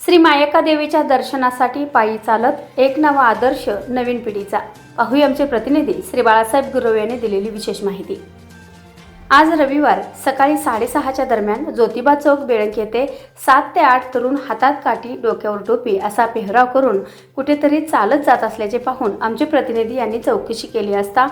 श्री मायका देवीच्या दर्शनासाठी पायी चालत एक नवा आदर्श नवीन पिढीचा. पाहूया आमचे प्रतिनिधी श्री बाळासाहेब गुरव यांनी दिलेली विशेष माहिती. आज रविवार सकाळी साडेसहाच्या दरम्यान ज्योतिबा चौक बेळंक येथे सात ते आठ तरुण हातात काठी डोक्यावर टोपी असा पेहराव करून कुठेतरी चालत जात असल्याचे पाहून आमचे प्रतिनिधी यांनी चौकशी केली असता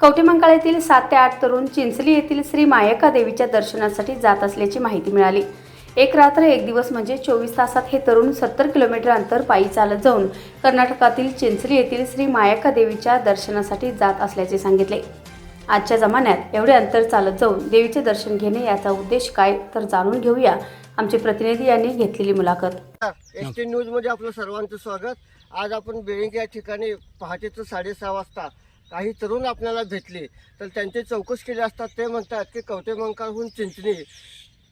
कवटेमंकाळ येथील सात ते आठ तरुण चिंचली येथील श्री मायका देवीच्या दर्शनासाठी जात असल्याची माहिती मिळाली. एक रात्र एक दिवस म्हणजे चोवीस तासात हे तरुण सत्तर किलोमीटर अंतर पायी चालत जाऊन कर्नाटकातील चिंचली येथील श्री मायाका देवीच्या दर्शनासाठी जात असल्याचे सांगितले. आजच्या जमान्यात एवढे अंतर चालत जाऊन देवीचे दर्शन घेणे याचा उद्देश काय तर जाणून घेऊया. आमचे प्रतिनिधी यांनी घेतलेली मुलाखत. एस टी न्यूजमध्ये आपलं सर्वांचं स्वागत. आज आपण बेळिंग या ठिकाणी पहाटेचं साडेसहा वाजता काही तरुण आपल्याला भेटले. तर त्यांची चौकशी केली असतात ते म्हणतात की कवटेमंकाळहून चिंचणी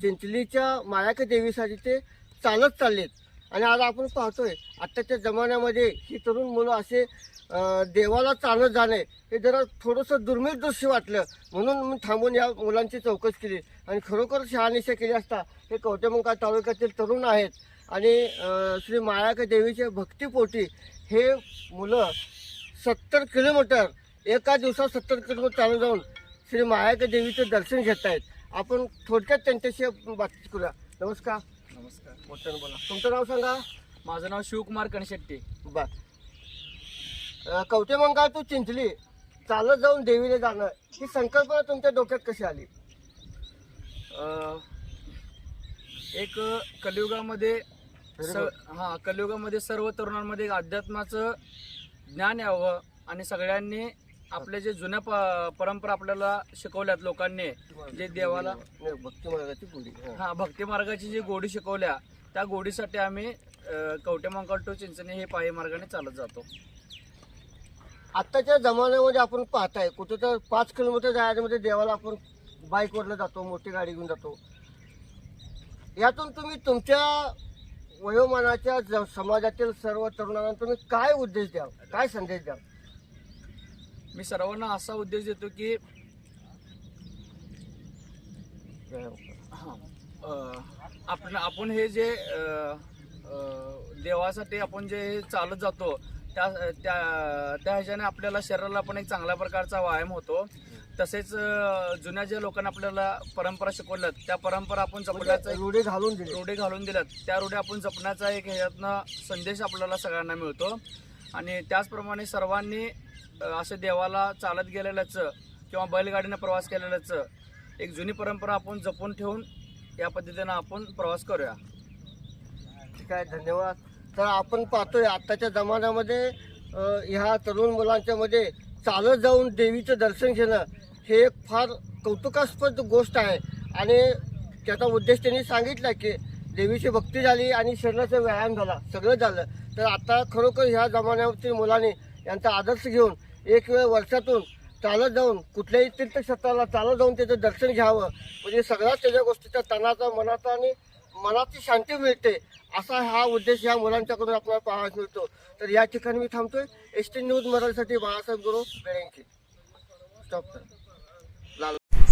चिंचलीच्या मायाक देवीसाठी ते चालत चाललेत. आणि आज आपण पाहतोय आत्ताच्या जमान्यामध्ये ही तरुण मुलं असे देवाला चालत जाणे हे जरा थोडंसं दुर्मिळ दृश्य वाटलं. म्हणून मी थांबून या मुलांची चौकशी केली. आणि खरोखर शहानिशा केली असता हे कवटेमंकाळ तालुक्यातील तरुण आहेत. आणि श्री मायाका देवीच्या भक्तीपोटी हे मुलं सत्तर किलोमीटर एका दिवसात सत्तर किलोमीटर चालू जाऊन श्री मायाका देवीचं दर्शन घेत आहेत आपण थोडक्यात त्यांच्याशी बातचीत करूया. नमस्कार. नमस्कार. मोठ्यानं बोला. तुमचं नाव सांगा? माझं नाव शिवकुमार कणशेट्टी. बर. अं, कवटेमंकाळ टू चिंचली चालत जाऊन देवीला जाणं ही संकल्पना तुमच्या डोक्यात कशी आली? अं, एक कलियुगामध्ये स हा कलियुगामध्ये सर्व तरुणांमध्ये एक अध्यात्माचं ज्ञान यावं आणि सगळ्यांनी आपले जे जुन्या प परंपरा आपल्याला शिकवल्यात लोकांनी जे देवाला नाही, भक्ती मार्गाची पुढी हां. भक्ती मार्गाची जी गोडी शिकवल्या त्या गोडीसाठी आम्ही अं, कवटेमंकाळ टू चिंचणी हे पायी मार्गाने चालत जातो. आत्ताच्या जमान्यामध्ये आपण पाहताय कुठं तर पाच किलोमीटर जायच्यामध्ये देवाला आपण बाईकवरनं जातो मोठी गाडी घेऊन जातो. यातून तुम्ही तुमच्या वयोमानाच्या ज- समाजातील सर्व तरुणांना तुम्ही काय उद्देश द्याल? काय संदेश द्याल? मी सर्वांना असा उद्देश देतो की हा आपण आपण हे जे देवासाठी आपण जे चालत जातो त्या त्या त्या ह्याच्याने आपल्याला शरीराला पण एक चांगल्या प्रकारचा व्यायाम होतो. तसेच जुन्या ज्या लोकांना आपल्याला परंपरा शिकवल्यात त्या परंपरा आपण जपण्याचा एक रुढे घालून रोडे घालून दिल्यात. त्या रोडे आपण जपण्याचा एक ह्याच्यातनं संदेश आपल्याला सगळ्यांना मिळतो. आणि त्याचप्रमाणे सर्वांनी असं देवाला चालत गेलेल्याचं किंवा बैलगाडीनं प्रवास केलेल्याचं एक जुनी परंपरा आपण जपून ठेवून या पद्धतीनं आपण प्रवास करूया. ठीक आहे धन्यवाद. तर आपण पाहतोय आत्ताच्या जमान्यामध्ये ह्या तरुण मुलांच्या मध्ये चालत जाऊन देवीचं दर्शन घेणं हे एक फार कौतुकास्पद गोष्ट आहे. आणि त्याचा उद्देश त्यांनी सांगितला की देवीची भक्ती झाली आणि शरीराचा व्यायाम झाला सगळं झालं. तर आता खरोखर ह्या जमान्यावरती मुलांनी यांचा आदर्श घेऊन एक वेळ वर्षातून चालत जाऊन कुठल्याही तीर्थक्षेत्राला चालत जाऊन त्याचं दर्शन घ्यावं. म्हणजे सगळ्याच त्याच्या गोष्टीचा तणाचा मनाचा आणि मनाची शांती मिळते असा हा उद्देश या मुलांच्याकडून आपल्याला पाहायला मिळतो. तर या ठिकाणी मी थांबतोय. एस टी न्यूज मराठीसाठी बाळासाहेब गुरु बेळंकी. स्टॉप